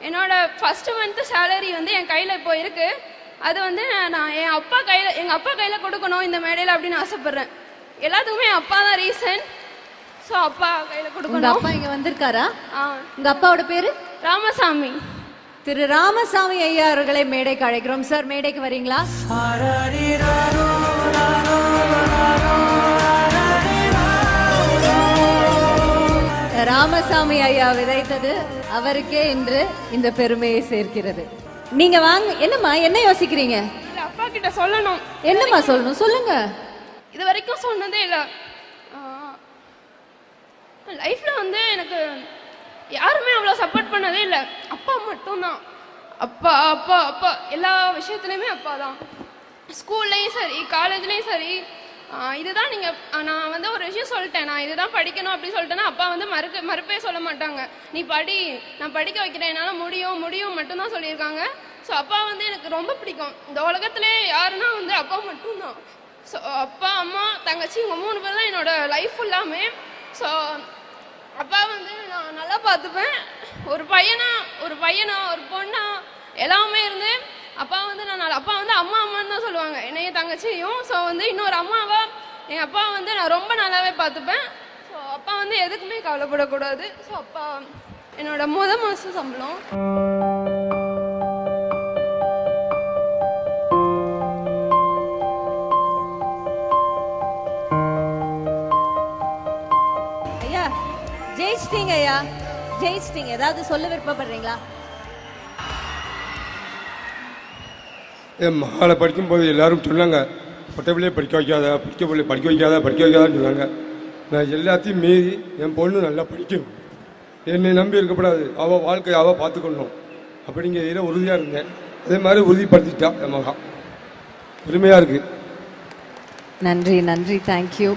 என்னோட first month salary வந்து என் கையில் இப்போ இருக்கு. அது வந்து நான் என் அப்பா கையில் எங்கள் அப்பா கையில் கொடுக்கணும் இந்த மேடையில் அப்படின்னு ஆசைப்பட்றேன். எல்லாத்துக்குமே என் அப்பா தான் ரீசன் ஸோ அப்பா கையில் உங்க கொடுக்கணும். அப்பா இங்க வந்திருக்காரா? ஆ. உங்க அப்பாவோட பேரு? ராமசாமி. திரு ராமசாமி ஐயா அவர்களை மேடைக்கு அழைக்கிறோம். சார் மேடைக்கு வரீங்களா? ராமசாமி ஐயா விதைத்தது அவருக்கே இன்று இந்த பெருமையை சேர்க்கிறது. நீங்க வாங்க என்னம்மா என்ன யோசிக்கிறீங்க? அப்பா கிட்ட சொல்லணும். என்னம்மா சொல்லணும் சொல்லுங்க. இது வரைக்கும் சொன்னதே இல்லை. லைஃப்பில் வந்து எனக்கு யாருமே அவ்வளோ சப்போர்ட் பண்ணதே இல்லை. அப்பா மட்டும்தான். அப்பா அப்பா அப்பா எல்லா விஷயத்துலையுமே அப்பா தான். ஸ்கூல்லையும் சரி காலேஜ்லேயும் சரி இதுதான் நீங்கள் நான் வந்து ஒரு விஷயம் சொல்லிட்டேன். நான் இதுதான் படிக்கணும் அப்படின்னு சொல்லிட்டேன்னா அப்பா வந்து மறுக்க மறுப்பே சொல்ல மாட்டாங்க. நீ படி நான் படிக்க வைக்கிறேன் என்னால் முடியும் முடியும் மட்டும்தான் சொல்லியிருக்காங்க. ஸோ அப்பா வந்து எனக்கு ரொம்ப பிடிக்கும். இந்த உலகத்திலே யாருன்னா வந்து அப்பா மட்டும்தான். ஸோ அப்பா அம்மா தங்கச்சி இவங்க மூணு பேர் தான் என்னோட லைஃப் ஃபுல்லாமே ஸோ அப்பா வந்து நான் நல்லா பார்த்துப்பேன். ஒரு பையனா ஒரு பையனா ஒரு பொண்ணா எல்லாமே இருந்து அப்பா வந்து அம்மா அம்மான்னு தான் சொல்லுவாங்க. என்னைய தங்கச்சியும் ஸோ வந்து இன்னொரு அம்மாவை எங்கள் அப்பா வந்து நான் ரொம்ப நல்லாவே பார்த்துப்பேன். ஸோ அப்பா வந்து எதுக்குமே கவலைப்படக்கூடாது. ஸோ அப்பா என்னோட முத மாதம் சம்பளம். ஐயா ஜெயிச்சிட்டீங்க ஐயா. ஜெயிச்சிட்டீங்க. ஏதாவது சொல்ல விருப்பப்படுறீங்களா? மகளை படிக்கும்போது எல்லாரும் சொன்னாங்க பொட்டை படிக்க வைக்காத படிக்க பிள்ளை படிக்க வைக்காத படிக்க வைக்காதான்னு சொன்னாங்க. நான் எல்லாத்தையும் மீறி என் பொண்ணு நல்லா படிக்கணும் என்னை நம்பி இருக்கக்கூடாது அவள் வாழ்க்கையை அவள் பார்த்துக்கணும். அப்படிங்கிற இதில் உறுதியாக இருந்தேன் அதே மாதிரி உறுதிப்படுத்திட்டா என் மகா. பெருமையாக இருக்குது நன்றி நன்றி. தேங்க்யூ